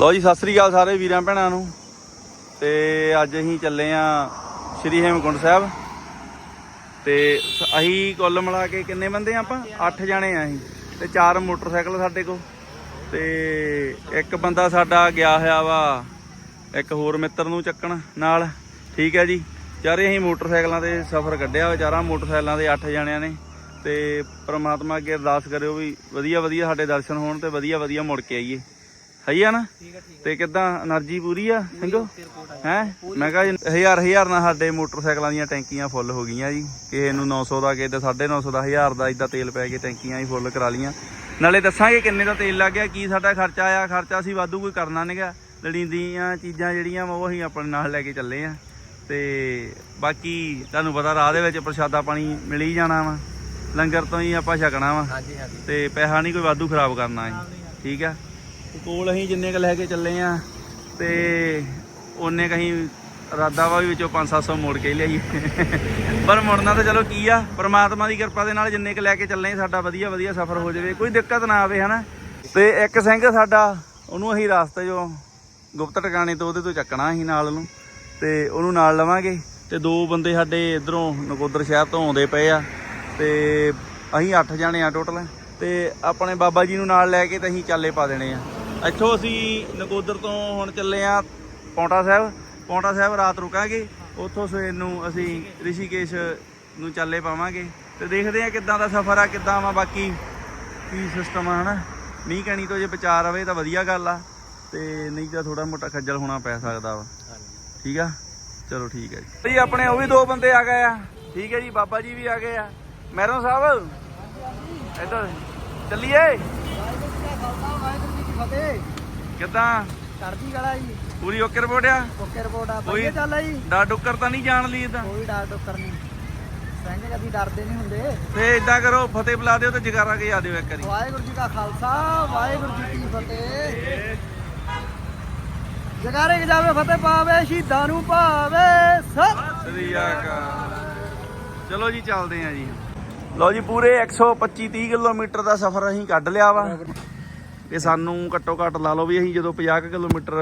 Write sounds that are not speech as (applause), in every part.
ਲੋ ਜੀ, ਸਤਿ ਸ੍ਰੀ ਅਕਾਲ ਸਾਰੇ ਵੀਰਾਂ ਭੈਣਾਂ ਨੂੰ। ਤੇ ਅੱਜ ਅਸੀਂ ਚੱਲੇ ਆ ਸ਼੍ਰੀ ਹੇਮਕੁੰਟ ਸਾਹਿਬ। ਤੇ ਅਸੀਂ ਕੁੱਲ ਮਿਲਾ ਕੇ ਕਿੰਨੇ ਬੰਦੇ ਆ ਆਪਾਂ? 8 ਜਾਣੇ ਆ ਅਸੀਂ। ਤੇ ਚਾਰ ਮੋਟਰਸਾਈਕਲ ਸਾਡੇ ਕੋਲ। ਤੇ ਇੱਕ ਬੰਦਾ ਸਾਡਾ ਗਿਆ ਹੋਇਆ ਵਾ, ਇੱਕ ਹੋਰ ਮਿੱਤਰ ਨੂੰ ਚੱਕਣ ਨਾਲ। ਠੀਕ ਹੈ ਜੀ। ਚਾਰੇ ਅਸੀਂ ਮੋਟਰਸਾਈਕਲਾਂ ਤੇ ਸਫ਼ਰ ਕੱਢਿਆ ਵਾ ਚਾਰਾਂ ਮੋਟਰਸਾਈਕਲਾਂ ਦੇ 8 ਜਣਿਆਂ ਨੇ। ਤੇ ਪ੍ਰਮਾਤਮਾ ਅੱਗੇ ਅਰਦਾਸ ਕਰਿਓ ਵੀ ਵਧੀਆ ਵਧੀਆ ਸਾਡੇ ਦਰਸ਼ਨ ਹੋਣ ਤੇ ਵਧੀਆ ਵਧੀਆ ਮੁੜ ਕੇ ਆਈਏ। ਸਹੀ ਆ ਨਾ? ਤੇ ਕਿਦਾਂ? એનર્ਜੀ ਪੂਰੀ ਆ ਸਿੰਘੋ ਹੈ? ਮੈਂ ਕਹਾ ਹਜ਼ਾਰ ਹਜ਼ਾਰ ਨਾਲ ਸਾਡੇ ਮੋਟਰਸਾਈਕਲਾਂ ਦੀਆਂ ਟੈਂਕੀਆਂ ਫੁੱਲ ਹੋ ਗਈਆਂ ਜੀ। ਕਿਸੇ ਨੂੰ 900 ਦਾ ਕਿਸੇ ਦਾ 950 ਦਾ ਹਜ਼ਾਰ ਦਾ ਇਦਾਂ ਤੇਲ ਪੈ ਕੇ ਟੈਂਕੀਆਂ ਹੀ ਫੁੱਲ ਕਰਾ ਲੀਆਂ ਨਾਲੇ ਦੱਸਾਂਗੇ ਕਿੰਨੇ ਦਾ ਤੇਲ ਲੱਗ ਗਿਆ ਕੀ ਸਾਡਾ ਖਰਚਾ ਆਇਆ? ਖਰਚਾ ਸੀ ਵਾਧੂ ਕੋਈ ਕਰਨਾ ਨਹੀਂਗਾ ਲੜੀਂਦੀਆਂ ਚੀਜ਼ਾਂ ਜਿਹੜੀਆਂ ਉਹ ਅਸੀਂ ਆਪਣੇ ਨਾਲ ਲੈ ਕੇ ਚੱਲੇ ਆ। ਤੇ ਬਾਕੀ ਤੁਹਾਨੂੰ ਪਤਾ ਰਾਹ ਦੇ ਵਿੱਚ ਪ੍ਰਸ਼ਾਦਾ ਪਾਣੀ ਮਿਲ ਹੀ ਜਾਣਾ ਵਾ। ਲੰਗਰ ਤੋਂ ਹੀ ਆਪਾਂ ਛਕਣਾ ਵਾ। ਤੇ ਪੈਸਾ ਨਹੀਂ ਕੋਈ ਵਾਧੂ ਖਰਾਬ ਕਰਨਾ ਠੀਕ ਆ? ਕੋਲ ਅਸੀਂ ਜਿੰਨੇ ਕ ਲੈ ਕੇ ਚੱਲੇ ਆ ਤੇ ਉਹਨੇ ਕਹੀਂ ਇਰਾਦਾ ਵਾ ਵੀ ਵਿੱਚੋਂ 5-700 ਮੋੜ ਕੇ ਲਿਆਈਏ ਪਰ ਮੁੜਨਾ ਤਾਂ ਚਲੋ ਕੀ ਆ, ਪਰਮਾਤਮਾ ਦੀ ਕਿਰਪਾ ਦੇ ਨਾਲ ਜਿੰਨੇ ਕ ਲੈ ਕੇ ਚੱਲੇ ਸਾਡਾ ਵਧੀਆ ਵਧੀਆ ਸਫ਼ਰ ਹੋ ਜਾਵੇ, ਕੋਈ ਦਿੱਕਤ ਨਾ ਆਵੇ, ਹਨਾ? ਤੇ ਇੱਕ ਸਿੰਘ ਸਾਡਾ, ਉਹਨੂੰ ਅਸੀਂ ਰਾਸਤੇ 'ਚੋਂ ਗੁਪਤ ਟਿਕਾਣੇ ਤੋਂ ਉਹਦੇ ਤੋਂ ਚੱਕਣਾ ਅਸੀਂ ਨਾਲ ਨੂੰ ਤੇ ਉਹਨੂੰ ਨਾਲ ਲਵਾਂਗੇ। ਤੇ ਦੋ ਬੰਦੇ ਸਾਡੇ ਇਧਰੋਂ ਨਕੋਦਰ ਸ਼ਹਿਰ ਤੋਂ ਆਉਂਦੇ ਪਏ ਆ, ਤੇ ਅਸੀਂ 8 ਜਾਣੇ ਆ ਟੋਟਲ ਤੇ ਆਪਣੇ ਬਾਬਾ ਜੀ ਨੂੰ ਨਾਲ ਲੈ ਕੇ ਤੇ ਅਸੀਂ ਚਾਲੇ ਪਾ ਦੇਣੇ ਆ। ਇੱਥੋਂ ਅਸੀਂ ਨਕੋਦਰ ਤੋਂ ਹੁਣ ਚੱਲੇ ਆ ਪੌਂਟਾ ਸਾਹਿਬ। ਪੌਂਟਾ ਸਾਹਿਬ ਰਾਤ ਰੁਕਾਂਗੇ। ਉੱਥੋਂ ਸਵੇਰ ਨੂੰ ਅਸੀਂ ਰਿਸ਼ੀਕੇਸ਼ ਨੂੰ ਚੱਲੇ ਪਾਵਾਂਗੇ। ਤੇ ਦੇਖਦੇ ਆ ਕਿੱਦਾਂ ਦਾ ਸਫ਼ਰ ਆ, ਕਿੱਦਾਂ ਵਾ ਬਾਕੀ ਕੀ ਸਿਸਟਮ ਆ, ਹਨਾ? ਮੀਂਹ ਕਣੀ ਤੋਂ ਜੇ ਵਿਚਾਰ ਆਵੇ ਤਾਂ ਵਧੀਆ ਗੱਲ ਆ। ਤੇ ਨਹੀਂ ਤਾਂ ਥੋੜਾ ਮੋਟਾ ਖੱਜਲ ਹੋਣਾ ਪੈ ਸਕਦਾ ਵਾ। ਠੀਕ ਆ? ਚਲੋ ਠੀਕ ਹੈ ਜੀ। ਆਪਣੇ ਉਹ ਵੀ ਦੋ ਬੰਦੇ ਆ ਗਏ ਆ। ਠੀਕ ਹੈ ਜੀ, ਬਾਬਾ ਜੀ ਵੀ ਆ ਗਏ ਆ। ਮੈਰੋਂ ਸਾਹਿਬ, ਇੱਧਰ ਚੱਲੀਏ। ਵਾਹਿਗੁਰੂ ਜੀ ਕੀ ਫਤਿਹ। ਕਿੱਦਾਂ? ਗਲਾ ਜੀ। ਪੂਰੀ ਓਕੇ ਰਿਪੋਰਟ ਆ? ਓਕੇ ਰਿਪੋਰਟ ਆ ਕੋਈ- ਵਧੀਆ ਚੱਲ ਆ ਜੀ। ਡਾ ਡੁੱਕਰ ਤਾਂ ਨਹੀਂ ਜਾਣ ਲਈ ਇਦਾਂ ਕੋਈ ਡਰ ਡੋਕਰ ਨਹੀਂ। ਸਿੰਘ ਕਦੀ ਡਰਦੇ ਨਹੀਂ ਹੁੰਦੇ। ਫੇ ਇਦਾਂ ਕਰੋ ਫਤਿਹ ਬੁਲਾ ਦਿਓ ਤੇ ਜਗਾਰਾ ਕੇ ਆ ਦਿਓ ਇੱਕ ਵਾਰੀ। ਵਾਹਿਗੁਰੂ ਜੀ ਕਾ ਖਾਲਸਾ ਵਾਹਿਗੁਰੂ ਜੀ ਕੀ ਫਤਿਹ। ਜਗਾਰੇ ਜਾਵੇ ਫਤਿਹ ਪਾਵੇ ਸ਼ਹੀਦਾਂ ਨੂੰ ਭਾਵੇ ਸਤਿ ਸ੍ਰੀ ਅਕਾਲ। ਚਲੋ ਜੀ ਚੱਲਦੇ ਆ ਜੀ। ਲਓ ਜੀ ਪੂਰੇ 125 30 ਕਿਲੋਮੀਟਰ ਦਾ ਸਫ਼ਰ ਅਸੀਂ ਕੱਢ ਲਿਆ ਵਾ। ਇਹ ਸਾਨੂੰ ਘੱਟੋ ਘੱਟ ਲਾ ਲਓ ਵੀ ਅਸੀਂ ਜਦੋਂ 50 ਕੁ ਕਿਲੋਮੀਟਰ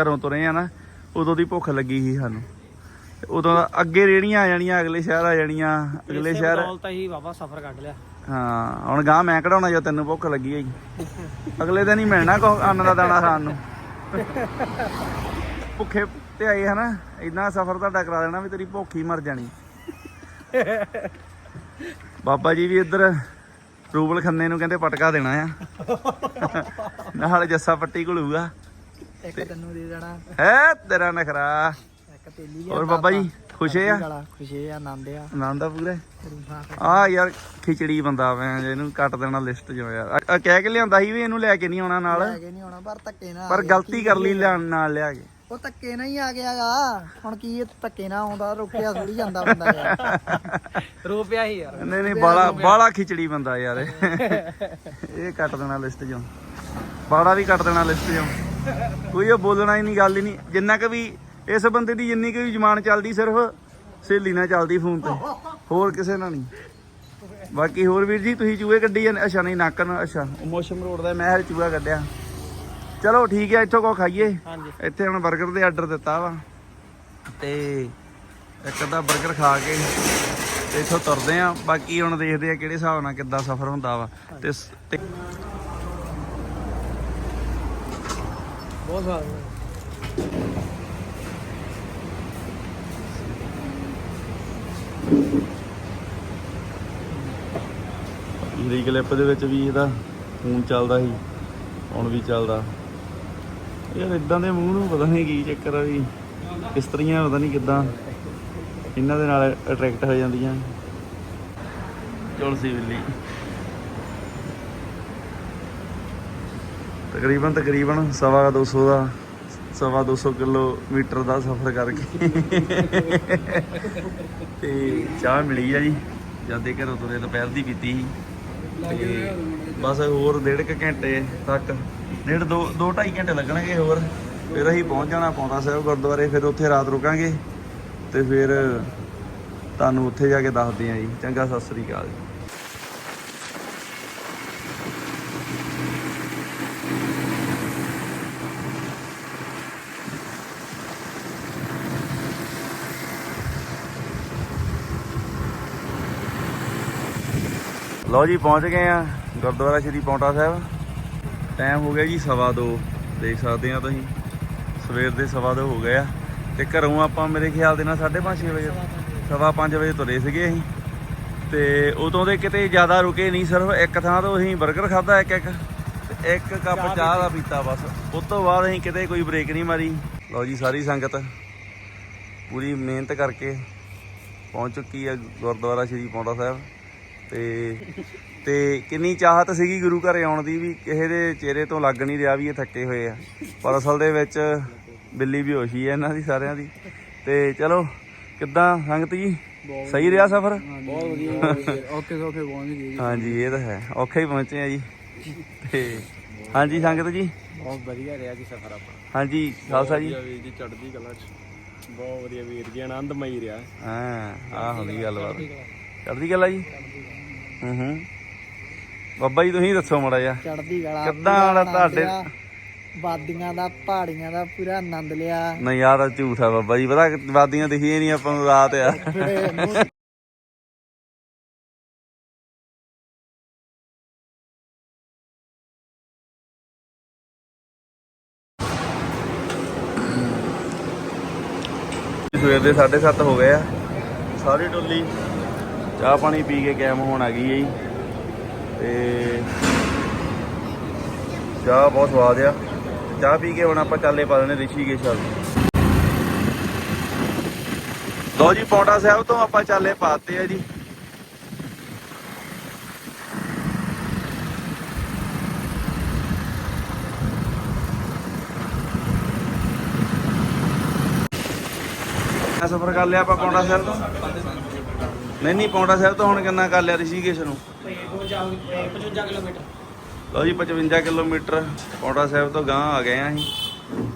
ਘਰੋਂ ਤੁਰੇ ਆ ਨਾ ਉਦੋਂ ਦੀ ਭੁੱਖ ਲੱਗੀ ਸੀ ਸਾਨੂੰ। ਉਦੋਂ ਅੱਗੇ ਰੇੜੀਆਂ ਆ ਜਾਣੀਆਂ ਅਗਲੇ ਸ਼ਹਿਰ ਆ ਜਾਣੀਆਂ ਅਗਲੇ ਸ਼ਹਿਰ ਤਾਂ ਹੀ ਬਾਬਾ ਸਫ਼ਰ ਕੱਢ ਲਿਆ। ਹਾਂ ਹੁਣ ਗਾਂ ਮੈਂ ਕਢਾਉਣਾ ਜੋ ਤੈਨੂੰ ਭੁੱਖ ਲੱਗੀ ਹੈਗੀ ਅਗਲੇ ਦਿਨ ਹੀ ਮਿਲਣਾ ਕੋ ਅੰਨ ਦਾ ਦਾਣਾ ਖਾਣ ਨੂੰ। ਭੁੱਖੇ ਤੇ ਆਏ ਹਨਾ ਇਦਾਂ ਸਫ਼ਰ ਤੁਹਾਡਾ ਕਰਾ ਦੇਣਾ ਵੀ ਤੇਰੀ ਭੁੱਖ ਹੀ ਮਰ ਜਾਣੀ। ਬਾਬਾ ਜੀ ਵੀ ਇੱਧਰ ਰੂਬਲ ਖੰਨੇ ਨੂੰ ਕਹਿੰਦੇ ਪਟਕਾ ਦੇਣਾ ਆ। ਨਾਲ ਜੱਸਾ ਪੱਟੀ ਘੁਲੂਗਾ। ਇੱਕ ਤੈਨੂੰ ਦੇ ਦੇਣਾ। ਹੈ ਤੇਰਾ ਨਖਰਾ। ਇੱਕ ਤੇਲੀ ਹੋਰ ਬਾਬਾ ਜੀ ਖੁਸ਼ੇ ਆ? ਖੁਸ਼ੇ ਆ ਆਨੰਦ ਆ। ਆਨੰਦ ਆ ਪੂਰੇ? ਆ ਯਾਰ ਖਿਚੜੀ ਬੰਦਾ ਮੈਂ ਇਹਨੂੰ ਕੱਟ ਦੇਣਾ ਲਿਸਟ ਚੋਂ ਯਾਰ। ਕਹਿ ਕੇ ਲਿਆਂਦਾ ਸੀ ਵੀ ਇਹਨੂੰ ਲੈ ਕੇ ਨਹੀਂ ਆਉਣਾ ਨਾਲ। ਲੈ ਕੇ ਨਹੀਂ ਆਉਣਾ ਪਰ ਧੱਕੇ ਨਾਲ ਪਰ ਗਲਤੀ ਕਰ ਲਈ ਲਿਆਉਣ ਨਾਲ ਲਿਆ ਕੇ। ਉਹ ਧੱਕੇ ਨਾਲ ਹੀ ਆ ਗਿਆਗਾ ਹੁਣ ਕੀ ਇਹ ਧੱਕੇ ਨਾਲ ਆਉਂਦਾ ਰੁਕਿਆ ਥੋੜੀ ਜਾਂਦਾ ਬੰਦਾ ਯਾਰ। ਰੂਪਿਆ ਹੀ ਯਾਰ। ਨਹੀਂ ਨਹੀਂ ਬਾਲਾ ਬਾਲਾ ਖਿਚੜੀ ਬੰਦਾ ਯਾਰ ਇਹ। ਕੱਟ ਦੇਣਾ ਲਿਸਟ ਚੋਂ। ਬਾਲਾ ਵੀ ਕੱਟ ਦੇਣਾ ਲਿਸਟ ਚੋਂ। ਕੋਈ ਉਹ ਬੋਲਣਾ ਹੀ ਨਹੀਂ ਗੱਲ ਹੀ ਨਹੀਂ। ਜਿੰਨਾ ਕਿ ਵੀ ਇਸ ਬੰਦੇ ਦੀ ਜਿੰਨੀ ਕਿ ਵੀ ਜ਼ਮਾਨ ਚੱਲਦੀ ਸਿਰਫ ਸਹੇਲੀ ਨਾਲ ਚੱਲਦੀ ਫੋਨ ਤੇ। ਹੋਰ ਕਿਸੇ ਨਾਲ ਨਹੀਂ। ਬਾਕੀ ਹੋਰ ਵੀਰ ਜੀ ਤੁਸੀਂ ਚੂਹੇ ਕੱਢੀ ਜਾਂਦੇ ਅੱਛਾ ਨਹੀਂ ਨਾਕਨ ਅੱਛਾ ਮੋਸ਼ਮ ਰੋਡ ਦਾ ਮੈਂ ਹਰ ਚੂਹਾ ਕੱਢਿਆ। ਚਲੋ ਠੀਕ ਹੈ ਇੱਥੋਂ ਕੋ ਖਾਈਏ। ਹਾਂਜੀ। ਇੱਥੇ ਹੁਣ 버ਗਰ ਦੇ ਆਰਡਰ ਦਿੱਤਾ ਵਾ। ਤੇ ਇੱਕ ਅੱਧਾ 버ਗਰ ਖਾ ਕੇ ਤੇ ਇੱਥੋਂ ਤੁਰਦੇ ਆ। ਬਾਕੀ ਹੁਣ ਦੇਖਦੇ ਆ ਕਿਹੜੇ ਹਿਸਾਬ ਨਾਲ ਕਿੱਦਾਂ ਸਫ਼ਰ ਹੁੰਦਾ ਵਾ। ਤੇ ਬਹੁਤ ਸਵਾਦ। ਪਿਛਲੀ ਕਲਿੱਪ ਦੇ ਵਿੱਚ ਵੀ ਇਹਦਾ ਫੋਨ ਚੱਲਦਾ ਸੀ। ਹੁਣ ਵੀ ਚੱਲਦਾ। ਯਾਰ ਇਦਾਂ ਦੇ ਮੂੰਹ ਨੂੰ ਪਤਾ ਨਹੀਂ ਕੀ ਚੱਕਰ ਆ ਵੀ ਇਸਤਰੀਆਂ ਪਤਾ ਨਹੀਂ ਕਿੱਦਾਂ ਇਹਨਾਂ ਦੇ ਨਾਲ ਅਟਰੈਕਟ ਹੋ ਜਾਂਦੀਆਂ। ਤੁਲਸੀ ਬਿੱਲੀ ਤਕਰੀਬਨ ਤਕਰੀਬਨ ਸਵਾ 200 ਦਾ ਸਵਾ 200 ਕਿਲੋਮੀਟਰ ਦਾ ਸਫ਼ਰ ਕਰਕੇ। ਤੇ ਚਾਹ ਮਿਲੀ ਆ ਜੀ। ਜਾਂਦੇ ਘਰੋਂ ਤੁਰੇ ਦੁਪਹਿਰ ਦੀ ਪੀਤੀ ਸੀ। ਤੇ ਬਸ ਹੋਰ ਡੇਢ ਕੁ ਘੰਟੇ ਤੱਕ, ਡੇਢ ਦੋ ਦੋ ਢਾਈ ਘੰਟੇ ਲੱਗਣਗੇ ਹੋਰ। ਫਿਰ ਅਸੀਂ ਪਹੁੰਚ ਜਾਣਾ ਪੌਂਦਾ ਸਾਹਿਬ ਗੁਰਦੁਆਰੇ, ਫਿਰ ਉੱਥੇ ਰਾਤ ਰੁਕਾਂਗੇ। ਤੇ ਫਿਰ ਤੁਹਾਨੂੰ ਉੱਥੇ ਜਾ ਕੇ ਦੱਸਦੇ ਆਂ ਜੀ। ਚੰਗਾ, ਸਤਿ ਸ੍ਰੀ ਅਕਾਲ ਜੀ। ਲਓ ਜੀ, ਪਹੁੰਚ ਗਏ ਆ। ਗੁਰਦੁਆਰਾ ਸ਼੍ਰੀ ਪੌਂਟਾ ਸਾਹਿਬ। ਟਾਈਮ ਹੋ ਗਿਆ ਜੀ ਸਵਾ ਦੋ। ਦੇਖ ਸਕਦੇ ਆ ਤੁਸੀਂ। ਸਵੇਰ ਦੇ ਸਵਾ ਦੋ ਹੋ ਗਏ ਆ। ਤੇ ਘਰੋਂ ਆਪਾਂ ਮੇਰੇ ਖਿਆਲ ਦੇ ਨਾਲ 5:30 6 ਵਜੇ ਸਵਾ 5 ਵਜੇ ਤੁਰੇ ਸੀਗੇ ਅਸੀਂ। ਤੇ ਉਦੋਂ ਦੇ ਕਿਤੇ ਜ਼ਿਆਦਾ ਰੁਕੇ ਨਹੀਂ ਸਿਰਫ ਇੱਕ ਥਾਂ ਤੋਂ ਅਸੀਂ 버ਗਰ ਖਾਦਾ ਇੱਕ। ਇੱਕ ਇੱਕ ਕੱਪ ਚਾਹ ਦਾ ਪੀਤਾ। ਬਸ। ਉਸ ਤੋਂ ਬਾਅਦ ਅਸੀਂ ਕਿਤੇ ਕੋਈ ਬ੍ਰੇਕ ਨਹੀਂ ਮਾਰੀ। ਲਓ ਜੀ ਸਾਰੀ ਸੰਗਤ। ਪੂਰੀ ਮਿਹਨਤ ਕਰਕੇ ਪਹੁੰਚ ਚੁੱਕੀ ਹੈ ਗੁਰਦੁਆਰਾ ਸ਼੍ਰੀ ਪੌਂਟਾ ਸਾਹਿਬ। ਤੇ ਤੇ ਕਿੰਨੀ ਚਾਹਤ ਸੀਗੀ ਗੁਰੂ ਘਰੇ ਆਉਣ ਦੀ ਵੀ ਕਿਸੇ ਦੇ ਚਿਹਰੇ ਤੋਂ ਲੱਗ ਨਹੀਂ ਰਿਹਾ ਵੀ ਇਹ ਥੱਕੇ ਹੋਏ ਆ। ਪਰ ਅਸਲ ਦੇ ਵਿੱਚ ਬਿੱਲੀ ਵੀ ਹੋਸ਼ੀ ਹੈ ਇਹਨਾਂ ਦੀ ਸਾਰਿਆਂ ਦੀ। ਤੇ ਚਲੋ ਕਿੱਦਾਂ ਸੰਗਤ ਜੀ? ਸਹੀ ਰਿਹਾ ਸਫ਼ਰ? ਬਹੁਤ ਵਧੀਆ ਓਕੇ ਓਕੇ ਪਹੁੰਚ ਗਏ ਹਾਂਜੀ ਇਹ ਤਾਂ ਹੈ। ਔਖਾ ਹੀ ਪਹੁੰਚੇ ਆ ਜੀ। ਤੇ ਹਾਂਜੀ ਸੰਗਤ ਜੀ? ਬਹੁਤ ਵਧੀਆ ਰਿਹਾ ਜੀ ਸਫ਼ਰ ਆਪਣਾ। ਹਾਂਜੀ ਖਾਲਸਾ ਜੀ? ਵੀਰ ਜੀ ਚੜ੍ਹਦੀ ਕਲਾ ਚ। ਬਹੁਤ ਵਧੀਆ ਵੀਰ ਜੀ ਆਨੰਦਮਈ ਰਿਹਾ। ਹਾਂ ਆਹ ਹੁੰਦੀ ਗੱਲਬਾਤ। ਚੜ੍ਹਦੀ ਗੱਲ ਆ ਜੀ ਹੂੰ ਹੂੰ। ਬਾਬਾ ਜੀ ਤੁਸੀਂ ਦੱਸੋ ਮੜਾ ਜਾ ਚੜਦੀ ਗਲਾ ਕਿੱਦਾਂ ਵਾਲਾ ਤੁਹਾਡੇ-। ਵਾਦੀਆਂ ਦਾ ਪਹਾੜੀਆਂ ਦਾ ਪੂਰਾ ਆਨੰਦ ਲਿਆ। ਨਹੀਂ ਯਾਰ ਇਹ ਝੂਠ ਆ ਬਾਬਾ ਜੀ ਪਤਾ ਵਾਦੀਆਂ ਦਿਖੀਆਂ ਨਹੀਂ ਆਪਾਂ ਨੂੰ ਰਾਤ ਆ। (laughs) ਸਵੇਰ ਦੇ 7:30 ਹੋ ਗਏ ਆ। ਸਾਰੀ ਟੋਲੀ ਚਾਹ ਪਾਣੀ ਪੀ ਕੇ ਕੈਮ ਹੋਣ ਆ ਗਈ ਹੈ ਜੀ। ਤੇ ਚਾਹ ਬਹੁਤ ਸਵਾਦ ਆ। ਚਾਹ ਪੀ ਕੇ ਹੁਣ ਆਪਾਂ ਚੱਲੇ ਪਾ ਦੇਣੇ ਰਿਸ਼ੀਕੇਸ਼ ਵੱਲ ਲੋ ਜੀ ਪੌਂਟਾ ਸਾਹਿਬ ਤੋਂ ਆਪਾਂ ਚੱਲੇ ਪਾਤੇ ਆ ਜੀ। ਕਿੰਨਾ ਸਫ਼ਰ ਕਰ ਲਿਆ ਆਪਾਂ ਪੌਂਟਾ ਸਾਹਿਬ ਤੋਂ? ਨਹੀਂ ਨਹੀਂ ਪੌਂਟਾ ਸਾਹਿਬ ਤੋਂ ਹੁਣ ਕਿੰਨਾ ਕਰ ਲਿਆ ਰਿਸ਼ੀਕੇਸ਼ ਨੂੰ? 55 ਕਿਲੋਮੀਟਰ। ਲਓ ਜੀ 55 ਕਿਲੋਮੀਟਰ। ਪੌਂਟਾ ਸਾਹਿਬ ਤੋਂ ਗਾਂ ਆ ਗਏ ਆ ਅਸੀਂ।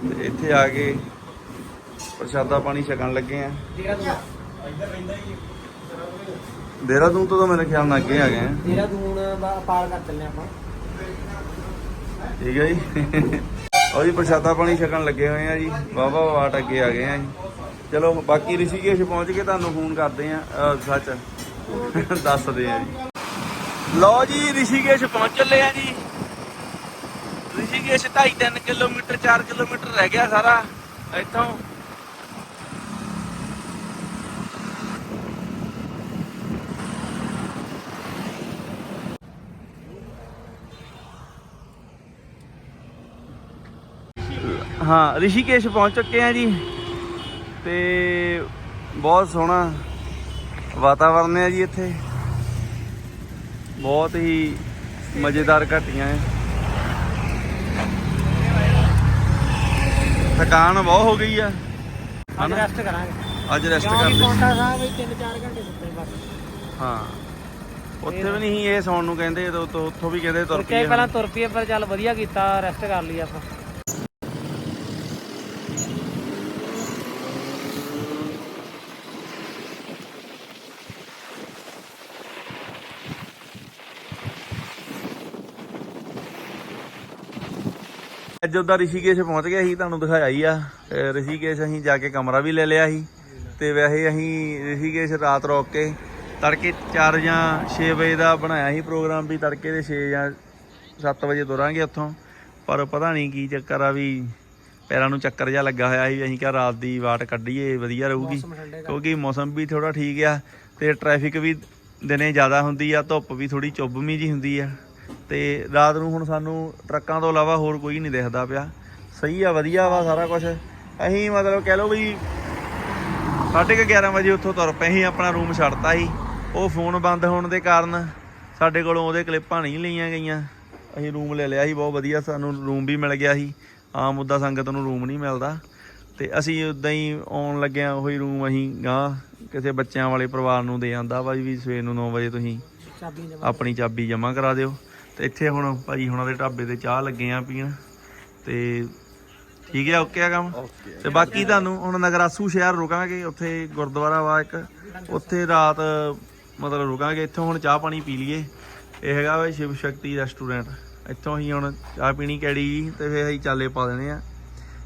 ਤੇ ਇੱਥੇ ਆ ਕੇ ਪ੍ਰਸ਼ਾਦਾ ਪਾਣੀ ਛਕਣ ਲੱਗੇ ਆ। ਦੇਹਰਾਦੂਨ। ਤੋਂ ਤਾਂ ਮੇਰੇ ਖਿਆਲ ਨਾਲ ਅੱਗੇ ਆ ਗਏ ਆ। ਦੇਹਰਾਦੂਨ ਪਾਰ ਕਰ ਚੱਲੇ ਆਪਾਂ। ਠੀਕ ਹੈ ਜੀ। ਲਓ ਜੀ ਪ੍ਰਸ਼ਾਦਾ ਪਾਣੀ ਛਕਣ ਲੱਗੇ ਹੋਏ ਆ ਜੀ। ਵਾਵਾ ਵਾਟ ਅੱਗੇ ਆ ਗਏ ਆ ਜੀ। ਚਲੋ ਬਾਕੀ ਰਿਸ਼ੀਕੇਸ਼ ਪਹੁੰਚ ਕੇ ਤੁਹਾਨੂੰ ਫੋਨ ਕਰਦੇ ਆ। ਸੱਚ। ਦੱਸਦੇ ਆ ਜੀ। ਲਓ ਜੀ, ਰਿਸ਼ੀਕੇਸ਼ ਪਹੁੰਚ ਚੱਲੇ ਆ ਜੀ। ਰਿਸ਼ੀਕੇਸ਼ 2.5 3 ਕਿਲੋਮੀਟਰ 4 ਕਿਲੋਮੀਟਰ ਰਹਿ ਗਿਆ ਸਾਰਾ ਇੱਥੋਂ। ਹਾਂ, ਰਿਸ਼ੀਕੇਸ਼ ਪਹੁੰਚ ਚੁੱਕੇ ਆ ਜੀ। ਤੇ ਬਹੁਤ ਸੋਹਣਾ ਵਾਤਾਵਰਨ ਹੈ ਜੀ ਇੱਥੇ। ਬਹੁਤ ਹੀ ਮਜ਼ੇਦਾਰ ਘਾਟੀਆਂ ਹੈ ਥਕਾਨ ਬਹੁਤ ਹੋ ਗਈ ਆ ਅੱਜ? ਰੈਸਟ ਕਰਾਂਗੇ। ਅੱਜ ਰੈਸਟ ਕਰ ਲਈ। ਪੌਂਟਾ ਸਾਹਿਬ ਵਿੱਚ 3-4 ਘੰਟੇ ਸੁੱਤੇ ਬਸ। ਹਾਂ। ਉੱਥੇ ਵੀ ਨਹੀਂ ਇਹ ਸੌਣ ਨੂੰ ਕਹਿੰਦੇ ਤੇ ਉੱਥੋਂ ਵੀ ਕਹਿੰਦੇ ਤੁਰ ਪਈਏ ਪਹਿਲਾਂ ਤੁਰ ਪਈਏ ਪਰ ਚੱਲ ਵਧੀਆ ਕੀਤਾ ਰੈਸਟ ਕਰ ਲਈ ਆਪਾਂ। ਅੱਜ ਉਹਦਾ ਰਿਸ਼ੀਕੇਸ਼ ਪਹੁੰਚ ਗਿਆ ਸੀ ਤੁਹਾਨੂੰ ਦਿਖਾਇਆ ਹੀ ਆ ਰਿਸ਼ੀਕੇਸ਼ ਅਸੀਂ ਜਾ ਕੇ ਕਮਰਾ ਵੀ ਲੈ ਲਿਆ ਸੀ ਤੇ ਵੈਸੇ ਅਸੀਂ ਰਿਸ਼ੀਕੇਸ਼ ਰਾਤ ਰੋਕ ਕੇ ਤੜਕੇ 4 ਜਾਂ 6 ਵਜੇ ਦਾ ਬਣਾਇਆ ਸੀ ਪ੍ਰੋਗਰਾਮ ਵੀ ਤੜਕੇ ਦੇ 6 ਜਾਂ 7 ਵਜੇ ਤੁਰਾਂਗੇ ਉੱਥੋਂ। ਪਰ ਪਤਾ ਨਹੀਂ ਕੀ ਚੱਕਰ ਆ ਵੀ ਪੈਰਾਂ ਨੂੰ ਚੱਕਰ ਜਿਹਾ ਲੱਗਾ ਹੋਇਆ ਸੀ ਅਸੀਂ ਕਿਹਾ ਰਾਤ ਦੀ ਵਾਟ ਕੱਢੀਏ ਵਧੀਆ ਰਹੂਗੀ। ਕਿਉਂਕਿ ਮੌਸਮ ਵੀ ਥੋੜਾ ਠੀਕ ਆ ਤੇ ਟ੍ਰੈਫਿਕ ਵੀ ਦਿਨੇ ਜ਼ਿਆਦਾ ਹੁੰਦੀ ਆ ਧੁੱਪ ਵੀ ਥੋੜੀ ਚੁੱਭਵੀਂ ਜੀ ਹੁੰਦੀ ਆ। ਤੇ ਰਾਤ ਨੂੰ ਹੁਣ ਸਾਨੂੰ ਟਰੱਕਾਂ ਤੋਂ ਇਲਾਵਾ ਹੋਰ ਕੋਈ ਨਹੀਂ ਦਿਖਦਾ ਪਿਆ। ਸਹੀ ਆ ਵਧੀਆ ਵਾ ਸਾਰਾ ਕੁਝ ਅਸੀਂ ਮਤਲਬ ਕਹਿ ਲਓ ਵੀ ਸਾਢੇ ਕੁ 11 ਵਜੇ ਉੱਥੋਂ ਤੁਰ ਪਏ ਸੀ ਆਪਣਾ ਰੂਮ ਛੱਡਤਾ ਸੀ। ਉਹ ਫੋਨ ਬੰਦ ਹੋਣ ਦੇ ਕਾਰਨ ਸਾਡੇ ਕੋਲੋਂ ਉਹਦੇ ਕਲਿੱਪਾਂ ਨਹੀਂ ਲਈਆਂ ਗਈਆਂ। ਅਸੀਂ ਰੂਮ ਲੈ ਲਿਆ ਸੀ ਬਹੁਤ ਵਧੀਆ ਸਾਨੂੰ ਰੂਮ ਵੀ ਮਿਲ ਗਿਆ ਸੀ। ਆਮ ਉੱਦਾਂ ਸੰਗਤ ਨੂੰ ਰੂਮ ਨਹੀਂ ਮਿਲਦਾ। ਤੇ ਅਸੀਂ ਉਦਾਂ ਹੀ ਆਉਣ ਲੱਗਿਆ ਉਹੀ ਰੂਮ ਅਸੀਂ ਗਾਂ ਕਿਸੇ ਬੱਚਿਆਂ ਵਾਲੇ ਪਰਿਵਾਰ ਨੂੰ ਦੇ ਆਂਦਾ ਵਾ ਵੀ ਸਵੇਰ ਨੂੰ 9 ਵਜੇ ਤੁਸੀਂ ਆਪਣੀ ਚਾਬੀ ਜਮ੍ਹਾਂ ਕਰਾ ਦਿਓ। ਤੇ ਇੱਥੇ ਹੁਣ ਭਾਜੀ ਹੁਣਾਂ ਦੇ ਢਾਬੇ ਤੇ ਚਾਹ ਲੱਗੇ ਆ ਪੀਣ। ਤੇ ਠੀਕ ਹੈ ਓਕੇ ਆ ਕੰਮ? ਤੇ ਬਾਕੀ ਤੁਹਾਨੂੰ ਹੁਣ ਨਗਰਾਸੂ ਸ਼ਹਿਰ ਰੁਕਾਂਗੇ ਉੱਥੇ ਗੁਰਦੁਆਰਾ ਵਾ ਇੱਕ। ਉੱਥੇ ਰਾਤ ਮਤਲਬ ਰੁਕਾਂਗੇ ਇੱਥੋਂ ਹੁਣ ਚਾਹ ਪਾਣੀ ਪੀ ਲਈਏ। ਇਹ ਹੈਗਾ ਵਾ ਸ਼ਿਵ ਸ਼ਕਤੀ ਰੈਸਟੋਰੈਂਟ। ਇੱਥੋਂ ਅਸੀਂ ਹੁਣ ਚਾਹ ਪੀਣੀ ਜੀ ਤੇ ਫਿਰ ਅਸੀਂ ਚਾਲੇ ਪਾ ਦੇਣੇ ਆ।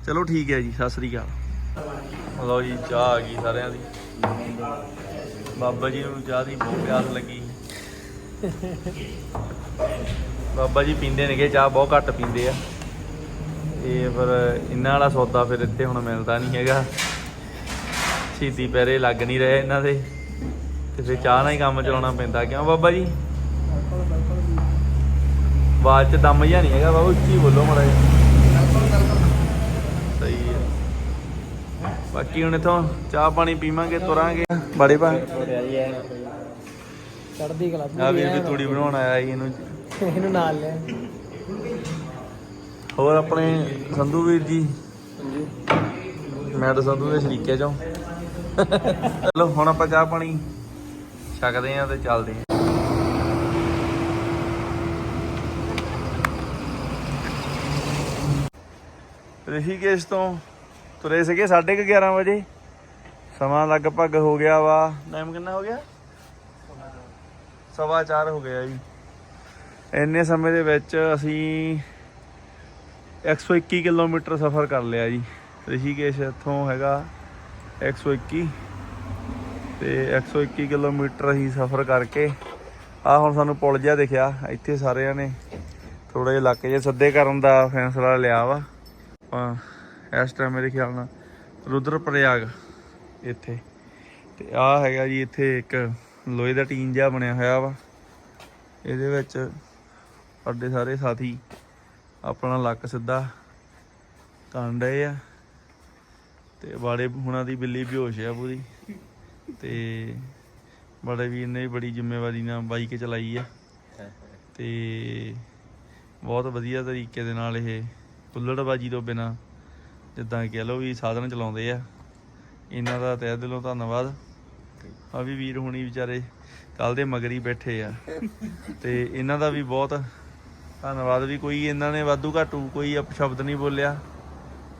ਚਲੋ ਠੀਕ ਹੈ ਜੀ ਸਤਿ ਸ੍ਰੀ ਅਕਾਲ। ਲਓ ਜੀ ਚਾਹ ਆ ਗਈ ਸਾਰਿਆਂ ਦੀ। ਬਾਬਾ ਜੀ ਨੂੰ ਚਾਹ ਦੀ ਬਹੁਤ ਪਿਆਸ ਲੱਗੀ। ਬਾਬਾ ਜੀ ਪੀਂਦੇ ਨੇਗੇ, ਚਾਹ ਬਹੁਤ ਘੱਟ ਪੀਂਦੇ ਆ। ਇਹ ਫਿਰ ਇਹਨਾਂ ਵਾਲਾ ਸੌਦਾ ਫਿਰ ਇੱਥੇ ਹੁਣ ਮਿਲਦਾ ਨਹੀਂ ਹੈਗਾ। ਛੀਤੀ ਪੈਰੇ ਲੱਗ ਨਹੀਂ ਰਹੇ ਇਹਨਾਂ ਦੇ। ਤੇ ਫਿਰ ਚਾਹ ਨਾਲ ਹੀ ਕੰਮ ਚਲਾਉਣਾ ਪੈਂਦਾ। ਕਿਉਂ ਬਾਬਾ ਜੀ? ਬਾਅਦ 'ਚ ਦਮ ਜਿਹਾ ਨਹੀਂ ਹੈਗਾ ਬਾਬਾ, ਉੱਚੀ ਬੋਲੋ ਮਾੜਾ ਸਹੀ ਹੈ। ਬਾਕੀ ਹੁਣ ਇਥੋਂ ਚਾਹ ਪਾਣੀ ਪੀਵਾਂਗੇ, ਤੁਰਾਂਗੇ। ਬੜੇ ਪਾ ਚੜਦੀ ਕਲਾ ਆ ਵੀਰ ਵੀ ਤੂੜੀ ਬਣਾਉਣ ਆਇਆ ਸੀ ਇਹਨੂੰ। ਇਹਨੂੰ ਨਾਲ ਲੈ। ਹੋਰ ਆਪਣੇ ਸੰਧੂ ਵੀਰ ਜੀ? ਮੈਂ ਤਾਂ ਸੰਧੂ ਦੇ ਸ਼ਰੀਕੇ ਚੋਂ। ਚਲੋ ਹੁਣ ਆਪਾਂ ਚਾਹ ਪਾਣੀ ਛਕਦੇ ਆਂ ਤੇ ਚੱਲਦੇ ਆਂ ਰਿਸ਼ੀਕੇਸ਼ ਤੋਂ ਤੁਰੇ ਸੀਗੇ 11:30 ਵਜੇ। ਸਮਾਂ ਲਗਭਗ ਹੋ ਗਿਆ ਵਾ। ਟਾਈਮ ਕਿੰਨਾ ਹੋ ਗਿਆ? ਸਵਾ ਚਾਰ ਹੋ ਗਿਆ ਜੀ। ਇੰਨੇ ਸਮੇਂ ਦੇ ਵਿੱਚ ਅਸੀਂ 121 ਕਿਲੋਮੀਟਰ ਸਫ਼ਰ ਕਰ ਲਿਆ ਜੀ। ਰਿਸ਼ੀਕੇਸ਼ ਇੱਥੋਂ ਹੈਗਾ 121 ਤੇ 121 ਕਿਲੋਮੀਟਰ ਅਸੀਂ ਸਫ਼ਰ ਕਰਕੇ ਆ ਹੁਣ ਸਾਨੂੰ ਪੁਲ ਜਿਹਾ ਦਿਖਿਆ, ਇੱਥੇ ਸਾਰਿਆਂ ਨੇ ਥੋੜੇ ਜਿਹੇ ਇਲਾਕੇ ਜੇ ਸੱਦੇ ਕਰਨ ਦਾ ਫੈਸਲਾ ਲਿਆ ਵਾ। ਇਸ ਟਾਈਮ ਮੇਰੇ ਖਿਆਲ ਨਾਲ ਰੁਦਰ ਪ੍ਰਯਾਗ ਇੱਥੇ। ਤੇ ਆ ਹੈਗਾ ਜੀ ਇੱਥੇ ਇੱਕ ਲੋਹੇ ਦਾ ਟੀਨ ਜਿਹਾ ਬਣਿਆ ਹੋਇਆ ਵਾ। ਇਹਦੇ ਵਿੱਚ ਸਾਡੇ ਸਾਰੇ ਸਾਥੀ ਆਪਣਾ ਲੱਕ ਸਿੱਧਾ ਕਰਨ ਡਏ ਆ ਤੇ ਬਾੜੇ ਹੁਣਾਂ ਦੀ ਬਿੱਲੀ ਬੇਹੋਸ਼ ਆ ਪੂਰੀ ਤੇ ਬੜੇ ਵੀਰ ਨੇ ਵੀ ਬੜੀ ਜ਼ਿੰਮੇਵਾਰੀ ਨਾਲ ਬਾਈਕ ਚਲਾਈ ਆ। ਤੇ ਬਹੁਤ ਵਧੀਆ ਤਰੀਕੇ ਦੇ ਨਾਲ ਇਹ ਕੁੱਲੜਬਾਜੀ ਤੋਂ ਬਿਨਾ ਜਿੱਦਾਂ ਕਹਿ ਲਓ ਵੀ ਸਾਧਨ ਚਲਾਉਂਦੇ ਆ। ਇਹਨਾਂ ਦਾ ਤਹਿ ਦਿਲੋਂ ਧੰਨਵਾਦ। ਆ ਵੀ ਵੀਰ ਹੁਣੀ ਵਿਚਾਰੇ ਕੱਲ ਦੇ ਮਗਰੀ ਬੈਠੇ ਆ। ਤੇ ਇਹਨਾਂ ਦਾ ਵੀ ਬਹੁਤ ਧੰਨਵਾਦ ਵੀ ਕੋਈ ਇਹਨਾਂ ਨੇ ਵਾਧੂ ਘਾਟੂ ਕੋਈ ਸ਼ਬਦ ਨਹੀਂ ਬੋਲਿਆ।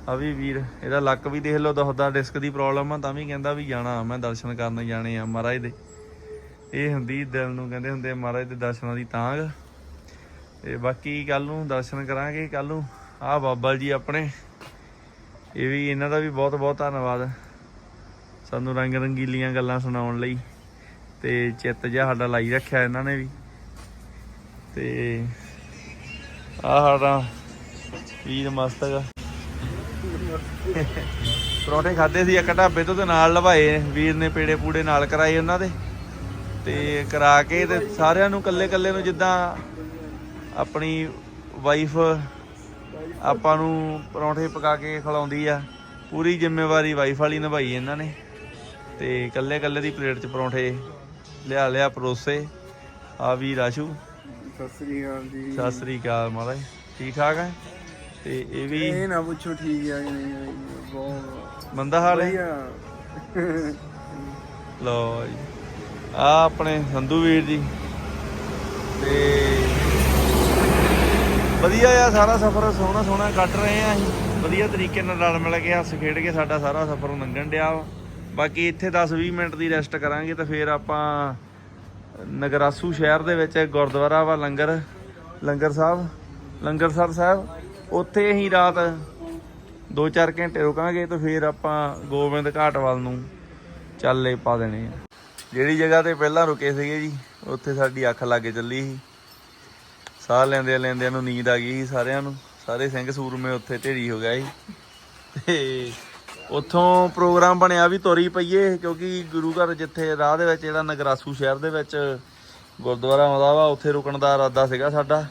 ਆ ਵੀ ਵੀਰ, ਇਹਦਾ ਲੱਕ ਵੀ ਦੇਖ ਲਓ ਦੱਸਦਾ ਡਿਸਕ ਦੀ ਪ੍ਰੋਬਲਮ ਆ, ਤਾਂ ਵੀ ਕਹਿੰਦਾ ਵੀ ਜਾਣਾ, ਮੈਂ ਦਰਸ਼ਨ ਕਰਨ ਜਾਣੇ ਆ ਮਹਾਰਾਜ ਦੇ। ਇਹ ਹੁੰਦੀ ਦਿਲ ਨੂੰ, ਕਹਿੰਦੇ ਹੁੰਦੇ ਮਹਾਰਾਜ ਦੇ ਦਰਸ਼ਨਾਂ ਦੀ ਤਾਂਗ ਤੇ ਬਾਕੀ ਕੱਲ ਨੂੰ ਦਰਸ਼ਨ ਕਰਾਂਗੇ ਕੱਲ ਨੂੰ। ਆ ਬਾਬਾ ਜੀ ਆਪਣੇ। ਇਹ ਵੀ ਇਹਨਾਂ ਦਾ ਵੀ ਬਹੁਤ ਬਹੁਤ ਧੰਨਵਾਦ। ਸਾਨੂੰ ਰੰਗ ਰੰਗੀਲੀਆਂ ਗੱਲਾਂ ਸੁਣਾਉਣ ਲਈ ਤੇ ਚਿੱਤ ਜਿਹਾ ਸਾਡਾ ਲਾਈ ਰੱਖਿਆ ਇਹਨਾਂ ਨੇ ਵੀ। ਤੇ ਆਹ ਸਾਡਾ ਵੀਰ ਮਸਤਕ ਪਰੌਂਠੇ ਖਾਦੇ ਸੀ, ਇੱਕ ਢਾਬੇ ਤੋਂ ਤੇ ਨਾਲ ਲਵਾਏ ਵੀਰ ਨੇ ਪੇੜੇ ਪੂੜੇ ਨਾਲ ਕਰਾਏ ਉਹਨਾਂ ਦੇ। ਤੇ ਕਰਾ ਕੇ ਤੇ ਸਾਰਿਆਂ ਨੂੰ ਕੱਲੇ ਕੱਲੇ ਨੂੰ ਜਿੱਦਾਂ ਆਪਣੀ ਵਾਈਫ ਆਪਾਂ ਨੂੰ ਪਰੌਂਠੇ ਪਕਾ ਕੇ ਖਿਲਾਉਂਦੀ ਆ। ਪੂਰੀ ਜ਼ਿੰਮੇਵਾਰੀ ਵਾਈਫ ਵਾਲੀ ਨਿਭਾਈ ਇਹਨਾਂ ਨੇ। ਤੇ ਕੱਲੇ ਕੱਲੇ ਦੀ ਪਲੇਟ 'ਚ ਪਰੌਂਠੇ ਲਿਆ ਲਿਆ ਪਰੋਸੇ। ਆ ਵੀ ਰਾਸ਼ੂ ਸਤਿ ਸ੍ਰੀ ਅਕਾਲ ਜੀ। ਸਤਿ ਸ੍ਰੀ ਅਕਾਲ ਮਹਾਰਾਜ। ਠੀਕ ਠਾਕ ਹੈ? ਤੇ ਇਹ ਵੀ ਇਹ ਨਾ ਪੁੱਛੋ ਠੀਕ ਆ ਕਿ ਨਹੀਂ ਬਹੁਤ ਮੰਦਾ ਹਾਲ ਹੈ? ਲੋ ਜੀ। ਆ ਆਪਣੇ ਸੰਧੂ ਵੀਰ ਜੀ। ਤੇ ਵਧੀਆ ਆ ਸਾਰਾ ਸਫ਼ਰ ਸੋਹਣਾ ਸੋਹਣਾ ਕੱਟ ਰਹੇ ਆ ਅਸੀਂ। ਵਧੀਆ ਤਰੀਕੇ ਨਾਲ ਰਲ ਮਿਲ ਕੇ ਹੱਸ ਖੇਡ ਕੇ ਸਾਡਾ ਸਾਰਾ ਸਫ਼ਰ ਲੰਘਣ ਡਿਆ ਵਾ। ਬਾਕੀ ਇੱਥੇ 10-20 ਮਿੰਟ ਦੀ ਰੈਸਟ ਕਰਾਂਗੇ ਤਾਂ ਫਿਰ ਆਪਾਂ ਨਗਰਾਸੂ ਸ਼ਹਿਰ ਦੇ ਵਿੱਚ ਗੁਰਦੁਆਰਾ ਵਾ ਲੰਗਰ ਲੰਗਰ ਸਾਹਿਬ ਲੰਗਰ ਸਾਹਿਬ ਸਾਹਿਬ। ਉੱਥੇ ਅਸੀਂ ਰਾਤ 2-4 ਘੰਟੇ ਰੁਕਾਂਗੇ ਤਾਂ ਫਿਰ ਆਪਾਂ ਗੋਬਿੰਦ ਘਾਟ ਵੱਲ ਨੂੰ ਚੱਲੇ ਪਾ ਦੇਣੇ ਆ। ਜਿਹੜੀ ਜਗ੍ਹਾ ਤੇ ਪਹਿਲਾਂ ਰੁਕੇ ਸੀਗੇ ਜੀ, ਉੱਥੇ ਸਾਡੀ ਅੱਖ ਲੱਗ ਚੱਲੀ ਸੀ। ਸਾਹ ਲੈਂਦੇ ਲੈਂਦਿਆਂ ਨੂੰ ਨੀਂਦ ਆ ਗਈ ਸੀ ਸਾਰਿਆਂ ਨੂੰ। ਸਾਰੇ ਸਿੰਘ ਸੂਰਮੇ ਉੱਥੇ ਢੇਰੀ ਹੋ ਗਿਆ ਸੀ। ਤੇ ਉੱਥੋਂ ਪ੍ਰੋਗਰਾਮ ਬਣਿਆ ਵੀ ਤੋਰੀ ਪਈਏ ਕਿਉਂਕਿ ਗੁਰੂ ਘਰ ਜਿੱਥੇ ਰਾਹ ਦੇ ਵਿੱਚ, ਜਿਹੜਾ ਨਗਰਾਸੂ ਸ਼ਹਿਰ ਦੇ ਵਿੱਚ ਗੁਰਦੁਆਰਾ ਆਉਂਦਾ ਵਾ, ਉੱਥੇ ਰੁਕਣ ਦਾ ਇਰਾਦਾ ਸੀਗਾ ਸਾਡਾ।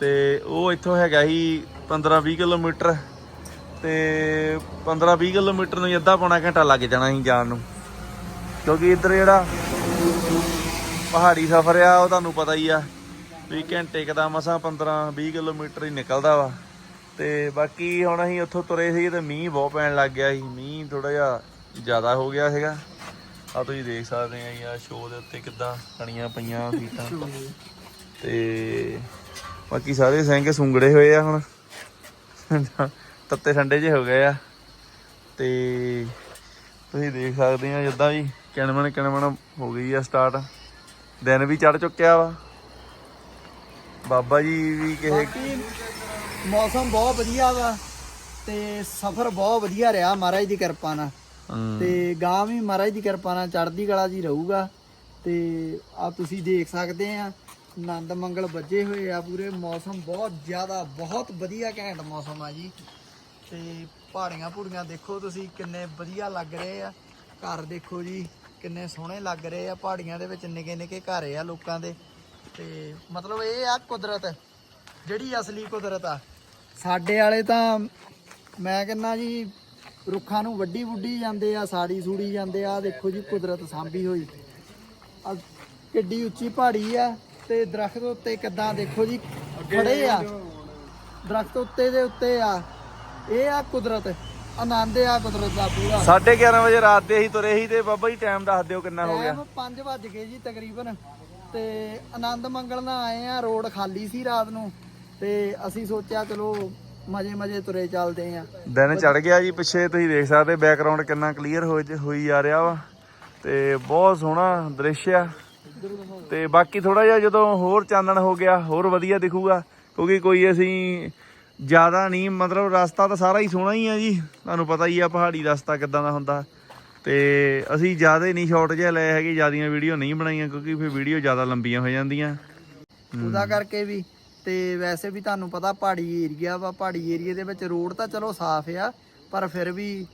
ਤੇ ਉਹ ਇੱਥੋਂ ਹੈਗਾ ਸੀ 15-20 ਕਿਲੋਮੀਟਰ। ਤੇ 15-20 ਕਿਲੋਮੀਟਰ ਨੂੰ ਅੱਧਾ ਪੌਣਾ ਘੰਟਾ ਲੱਗ ਜਾਣਾ ਸੀ ਜਾਣ ਨੂੰ। ਕਿਉਂਕਿ ਇੱਧਰ ਜਿਹੜਾ ਪਹਾੜੀ ਸਫ਼ਰ ਆ, ਉਹ ਤੁਹਾਨੂੰ ਪਤਾ ਹੀ ਆ ਵੀ ਘੰਟੇ ਕਦਾ ਮਸਾਂ 15-20 ਕਿਲੋਮੀਟਰ ਹੀ ਨਿਕਲਦਾ ਵਾ। ਤੇ ਬਾਕੀ ਹੁਣ ਅਸੀਂ ਉੱਥੋਂ ਤੁਰੇ ਸੀ ਤੇ ਮੀਂਹ ਬਹੁਤ ਪੈਣ ਲੱਗ ਗਿਆ ਸੀ। ਮੀਂਹ ਥੋੜਾ ਜਿਹਾ ਜ਼ਿਆਦਾ ਹੋ ਗਿਆ ਸੀਗਾ। ਆ ਤੁਸੀਂ ਦੇਖ ਸਕਦੇ ਆ ਯਾਰ ਸ਼ੋਅ ਦੇ ਉੱਤੇ ਕਿੱਦਾਂ ਕਣੀਆਂ ਪਈਆਂ ਸੀਟਾਂ। ਤੇ ਬਾਕੀ ਸਾਰੇ ਸਿੰਘ ਸੁੰਗੜੇ ਹੋਏ ਆ ਹੁਣ। ਤੱਤੇ ਠੰਡੇ ਜੇ ਹੋ ਗਏ ਆ। ਤੇ ਤੁਸੀਂ ਦੇਖ ਸਕਦੇ ਆ ਜਿੱਦਾਂ ਵੀ ਕਿਣਮਣ ਕਿਣਮਣ ਹੋ ਗਈ ਆ ਸਟਾਰਟ ਦਿਨ ਵੀ ਚੜ ਚੁੱਕਿਆ ਵਾ। ਬਾਬਾ ਜੀ ਵੀ ਕਿਸੇ ਮੌਸਮ ਬਹੁਤ ਵਧੀਆ ਵਾ ਤੇ ਸਫ਼ਰ ਬਹੁਤ ਵਧੀਆ ਰਿਹਾ ਮਹਾਰਾਜ ਦੀ ਕਿਰਪਾ ਨਾਲ। ਤੇ ਗਾਂ ਵੀ ਮਹਾਰਾਜ ਦੀ ਕਿਰਪਾ ਨਾਲ ਚੜ੍ਹਦੀ ਕਲਾ ਜੀ ਰਹੂਗਾ। ਤੇ ਆ ਤੁਸੀਂ ਦੇਖ ਸਕਦੇ ਆ ਆਨੰਦ ਮੰਗਲ ਵੱਜੇ ਹੋਏ ਆ ਪੂਰੇ ਮੌਸਮ ਬਹੁਤ ਜ਼ਿਆਦਾ ਬਹੁਤ ਵਧੀਆ ਘੈਂਟ ਮੌਸਮ ਆ ਜੀ। ਤੇ ਪਹਾੜੀਆਂ ਪੂੜੀਆਂ ਦੇਖੋ ਤੁਸੀਂ ਕਿੰਨੇ ਵਧੀਆ ਲੱਗ ਰਹੇ ਆ। ਘਰ ਦੇਖੋ ਜੀ ਕਿੰਨੇ ਸੋਹਣੇ ਲੱਗ ਰਹੇ ਆ। ਪਹਾੜੀਆਂ ਦੇ ਵਿੱਚ ਨਿੱਕੇ ਨਿੱਕੇ ਘਰ ਆ ਲੋਕਾਂ ਦੇ। ਤੇ ਮਤਲਬ ਇਹ ਆ ਕੁਦਰਤ ਜਿਹੜੀ ਅਸਲੀ ਕੁਦਰਤ ਆ। ਸਾਡੇ ਵਾਲੇ ਤਾਂ ਮੈਂ ਕਹਿੰਦਾ ਜੀ ਰੁੱਖਾਂ ਨੂੰ ਵੱਡੀ ਵੁੱਡੀ ਜਾਂਦੇ ਆ ਸਾੜੀ ਸੂੜੀ ਜਾਂਦੇ ਆ ਦੇਖੋ ਜੀ ਕੁਦਰਤ ਸਾਂਭੀ ਹੋਈ। ਆ ਕਿੱਡੀ ਉੱਚੀ ਪਹਾੜੀ ਆ ਤੇ ਦਰਖਤ ਉੱਤੇ ਕਿੱਦਾਂ ਦੇਖੋ ਜੀ ਖੜੇ ਆ। ਦਰਖਤ ਉੱਤੇ ਦੇ ਉੱਤੇ ਆ। ਇਹ ਆ ਕੁਦਰਤ ਆਨੰਦ ਆ ਕੁਦਰਤ ਦਾ ਪੂਰਾ। 11:30 ਵਜੇ ਰਾਤ ਦੇ ਅਸੀਂ ਤੁਰੇ ਸੀ ਤੇ ਬਾਬਾ ਜੀ ਟਾਈਮ ਦੱਸ ਦਿਓ ਕਿੰਨਾ ਹੋ ਗਿਆ। ਟਾਈਮ 5 ਵੱਜ ਗਏ ਜੀ ਤਕਰੀਬਨ ਤੇ ਆਨੰਦ ਮੰਗਲ ਨਾਲ ਆਏ ਆ ਰੋਡ ਖਾਲੀ ਸੀ ਰਾਤ ਨੂੰ। ਤੇ ਅਸੀਂ ਸੋਚਿਆ ਚਲੋ ਮਜੇ ਮਜੇ ਤੁਰੇ ਚੱਲਦੇ ਆ। ਦਿਨ ਚੜ ਗਿਆ ਜੀ ਪਿੱਛੇ ਤੁਸੀਂ ਦੇਖ ਸਕਦੇ ਬੈਕਗ੍ਰਾਉਂਡ ਕਿੰਨਾ ਕਲੀਅਰ ਹੋਈ ਜਾ ਰਿਹਾ ਵਾ। ਤੇ ਬਹੁਤ ਸੋਹਣਾ ਦ੍ਰਿਸ਼ ਆ। ਤੇ ਬਾਕੀ ਥੋੜਾ ਜਿਹਾ ਜਦੋਂ ਹੋਰ ਚਾਨਣ ਹੋ ਗਿਆ ਹੋਰ ਵਧੀਆ ਦਿਖੂਗਾ। ਕਿਉਂਕਿ ਕੋਈ ਅਸੀਂ ਜ਼ਿਆਦਾ ਨਹੀਂ ਮਤਲਬ ਰਸਤਾ ਤਾਂ ਸਾਰਾ ਹੀ ਸੋਹਣਾ ਹੀ ਆ ਜੀ। ਤੁਹਾਨੂੰ ਪਤਾ ਹੀ ਆ ਪਹਾੜੀ ਰਸਤਾ ਕਿੱਦਾਂ ਦਾ ਹੁੰਦਾ। ਤੇ ਅਸੀਂ ਜ਼ਿਆਦਾ ਨਹੀਂ ਸ਼ਾਰਟ ਜਿਹਾ ਲਏ ਹੈਗੇ ਜ਼ਿਆਦੀਆਂ ਵੀਡੀਓ ਨਹੀਂ ਬਣਾਈਆਂ ਕਿਉਂਕਿ ਫਿਰ ਵੀਡੀਓ ਜ਼ਿਆਦਾ ਲੰਬੀਆਂ ਹੋ ਜਾਂਦੀਆਂ। ਉਹਦਾ ਕਰਕੇ ਵੀ ਤੇ ਵੈਸੇ ਵੀ ਤੁਹਾਨੂੰ ਪਤਾ ਪਹਾੜੀ ਏਰੀਆ ਵਾ ਪਹਾੜੀ ਏਰੀਆ ਦੇ ਵਿੱਚ ਰੋਡ ਤਾਂ ਚਲੋ ਸਾਫ਼ ਆ ਪਰ ਫਿਰ ਵੀ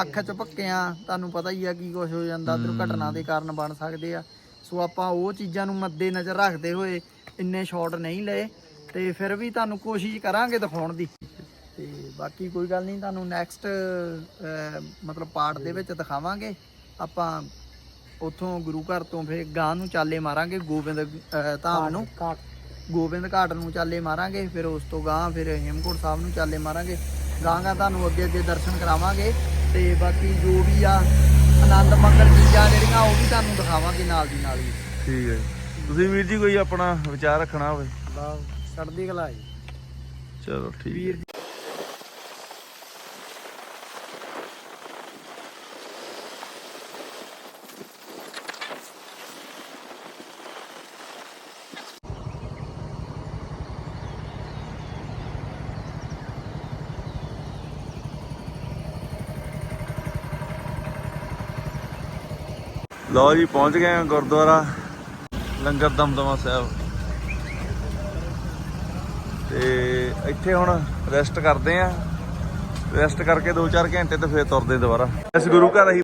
ਅੱਖ ਚ ਪੱਕਿਆਂ ਤੁਹਾਨੂੰ ਪਤਾ ਹੀ ਆ ਕੀ ਕੁਝ ਹੋ ਜਾਂਦਾ ਦੁਰਘਟਨਾ ਦੇ ਕਾਰਨ ਬਣ ਸਕਦੇ ਆ। ਸੋ ਆਪਾਂ ਉਹ ਚੀਜ਼ਾਂ ਨੂੰ ਮੱਦੇ ਨਜ਼ਰ ਰੱਖਦੇ ਹੋਏ ਇੰਨੇ ਸ਼ਾਟ ਨਹੀਂ ਲਏ ਤੇ ਫਿਰ ਵੀ ਤੁਹਾਨੂੰ ਕੋਸ਼ਿਸ਼ ਕਰਾਂਗੇ ਦਿਖਾਉਣ ਦੀ। ਤੇ ਬਾਕੀ ਕੋਈ ਗੱਲ ਨਹੀਂ ਤੁਹਾਨੂੰ ਨੈਕਸਟ ਮਤਲਬ ਪਾਰਟ ਦੇ ਵਿੱਚ ਦਿਖਾਵਾਂਗੇ। ਆਪਾਂ ਉੱਥੋਂ ਗੁਰੂ ਘਰ ਤੋਂ ਫਿਰ ਗਾਂ ਨੂੰ ਚਾਲੇ ਮਾਰਾਂਗੇ ਗੋਬਿੰਦ ਧਾਮ ਨੂੰ। ਗੋਬਿੰਦ ਘਾਟ ਨੂੰ ਚਾਲੇ ਮਾਰਾਂਗੇ ਫਿਰ ਉਸ ਤੋਂ ਗਾਂ ਫਿਰ ਹੇਮਕੋਟ ਸਾਹਿਬ ਨੂੰ ਚਾਲੇ ਮਾਰਾਂਗੇ। ਗਾਂ ਗਾਂ ਤੁਹਾਨੂੰ ਅੱਗੇ ਅੱਗੇ ਦਰਸ਼ਨ ਕਰਾਵਾਂਗੇ ਤੇ ਬਾਕੀ ਜੋ ਵੀ ਆ ਆਨੰਦ ਮੰਗਲ ਚੀਜ਼ਾਂ ਜਿਹੜੀਆਂ ਉਹ ਵੀ ਤੁਹਾਨੂੰ ਦਿਖਾਵਾਂਗੇ ਨਾਲ ਦੀ ਨਾਲ ਹੀ। ਠੀਕ ਹੈ ਤੁਸੀਂ ਵੀਰ ਜੀ ਕੋਈ ਆਪਣਾ ਵਿਚਾਰ ਰੱਖਣਾ ਹੋਵੇ? ਚੜ੍ਹਦੀ ਕਲਾ ਜੀ। ਚਲੋ ਠੀਕ ਹੈ। ਲਓ ਜੀ, ਪਹੁੰਚ ਗਏ ਹਾਂ ਗੁਰਦੁਆਰਾ, ਲੰਗਰ ਦਮਦਮਾ ਸਾਹਿਬ। ਤੇ ਇੱਥੇ ਹੁਣ ਰੈਸਟ ਕਰਦੇ ਆਂ। ਰੈਸਟ ਕਰਕੇ 2-4 ਘੰਟੇ ਤੇ ਫੇਰ ਤੁਰਦੇ ਦੁਬਾਰਾ। ਇਸ ਗੁਰੂ ਘਰ ਅਸੀਂ